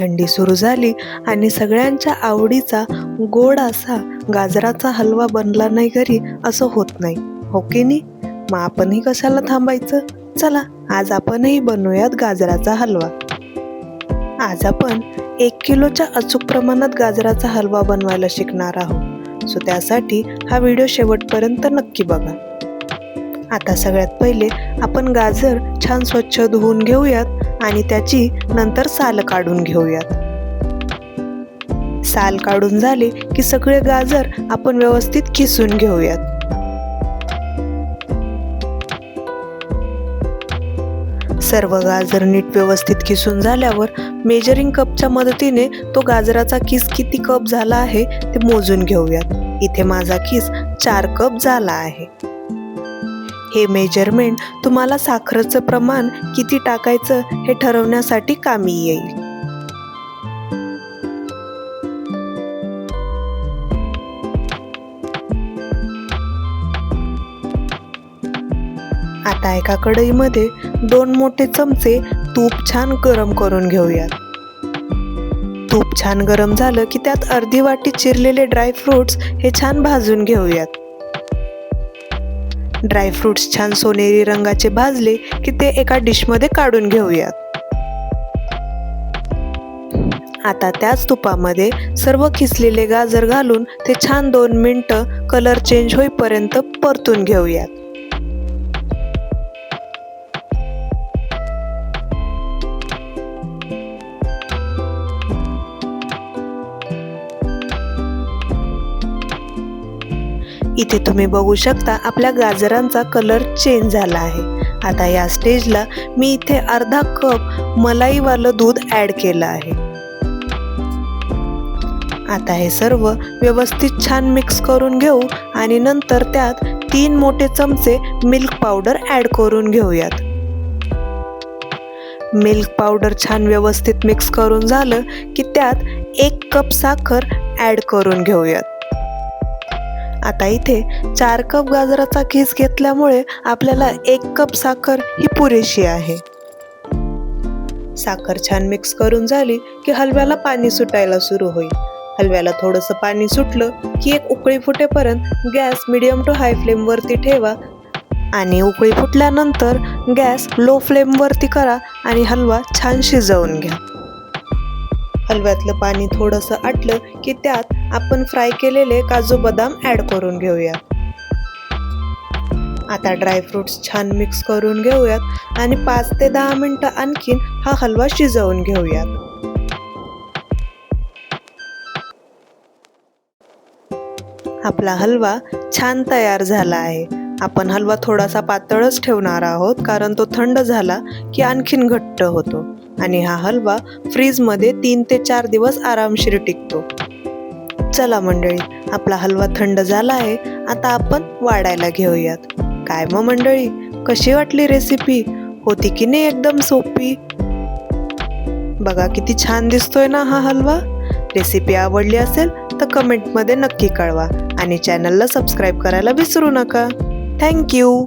थंडी सुरू झाली आणि सगळ्यांच्या आवडीचा गोड असा गाजराचा हलवा बनला नाही घरी असं होत नाही. हो की नाही? मग आपणही कशाला थांबायचं? चला आज आपणही बनवूयात गाजराचा हलवा. आज आपण एक किलोच्या अचूक प्रमाणात गाजराचा हलवा बनवायला शिकणार आहोत. सो त्यासाठी हा व्हिडिओ शेवटपर्यंत नक्की बघा. आता सगळ्यात पहिले आपण गाजर छान स्वच्छ धुवून घेऊयात आणि त्याची नंतर साल काढून घेऊयात. साल काढून झाले की सगळे गाजर आपण व्यवस्थित किसून घेऊयात. सर्व गाजर नीट व्यवस्थित किसून झाल्यावर मेजरिंग कपच्या मदतीने तो गाजराचा किस किती कप झाला आहे ते मोजून घेऊयात. इथे माझा किस चार कप झाला आहे. हे मेजरमेंट तुम्हाला साखरेचं प्रमाण किती टाकायचं हे ठरवण्यासाठी कामी येईल. आता एका कढईमध्ये दोन मोठे चमचे तूप छान गरम करून घेऊयात. तूप छान गरम झालं की त्यात अर्धी वाटी चिरलेले ड्रायफ्रुट्स हे छान भाजून घेऊयात. ड्रायफ्रुट्स छान सोनेरी रंगाचे भाजले की ते एका डिशमध्ये काढून घेऊयात. आता त्याच तुपामध्ये सर्व किसलेले गाजर घालून ते छान दोन मिनटं कलर चेंज होईपर्यंत परतून घेऊयात. इथे तुम्ही बघू शकता आपल्या गाजरांचा कलर चेंज झाला आहे. आता या स्टेजला मी इथे अर्धा कप मलाईवालं दूध ॲड केलं आहे. आता हे सर्व व्यवस्थित छान मिक्स करून घेऊ आणि नंतर त्यात तीन मोठे चमचे मिल्क पावडर ॲड करून घेऊयात. मिल्क पावडर छान व्यवस्थित मिक्स करून झालं की त्यात एक कप साखर ॲड करून घेऊयात. आता इथे चार कप गाजराचा खीस घेतल्यामुळे आपल्याला एक कप साखर ही पुरेशी आहे. साखर छान मिक्स करून झाली की हलव्याला पाणी सुटायला सुरू होईल. हलव्याला थोडंसं पाणी सुटलं की एक उकळी फुटेपर्यंत गॅस मिडियम टू हाय फ्लेमवरती ठेवा आणि उकळी फुटल्यानंतर गॅस लो फ्लेमवरती करा आणि हलवा छान शिजवून घ्या. हलव्यातलं पाणी थोडंसं आटलं की त्यात आपण फ्राय केलेले काजू बदाम ॲड करून घेऊया आता ड्रायफ्रुट्स छान मिक्स करून घेऊयात आणि पाच ते दहा मिनटं आणखीन हा हलवा शिजवून घेऊयात. आपला हलवा छान तयार झाला आहे. आपण हलवा थोडासा पातळच ठेवणार आहोत कारण तो थंड झाला की आणखीन घट्ट होतो आणि हा हलवा फ्रीजमध्ये तीन ते चार दिवस आरामशीर टिकतो. चला मंडळी आपला हलवा थंड झाला आहे आता आपण वाढायला घेऊयात. काय मग मंडळी कशी वाटली रेसिपी होती की नाही एकदम सोपी? बघा किती छान दिसतोय ना हा हलवा. रेसिपी आवडली असेल तर कमेंटमध्ये नक्की कळवा आणि चॅनलला सबस्क्राईब करायला विसरू नका. थँक्यू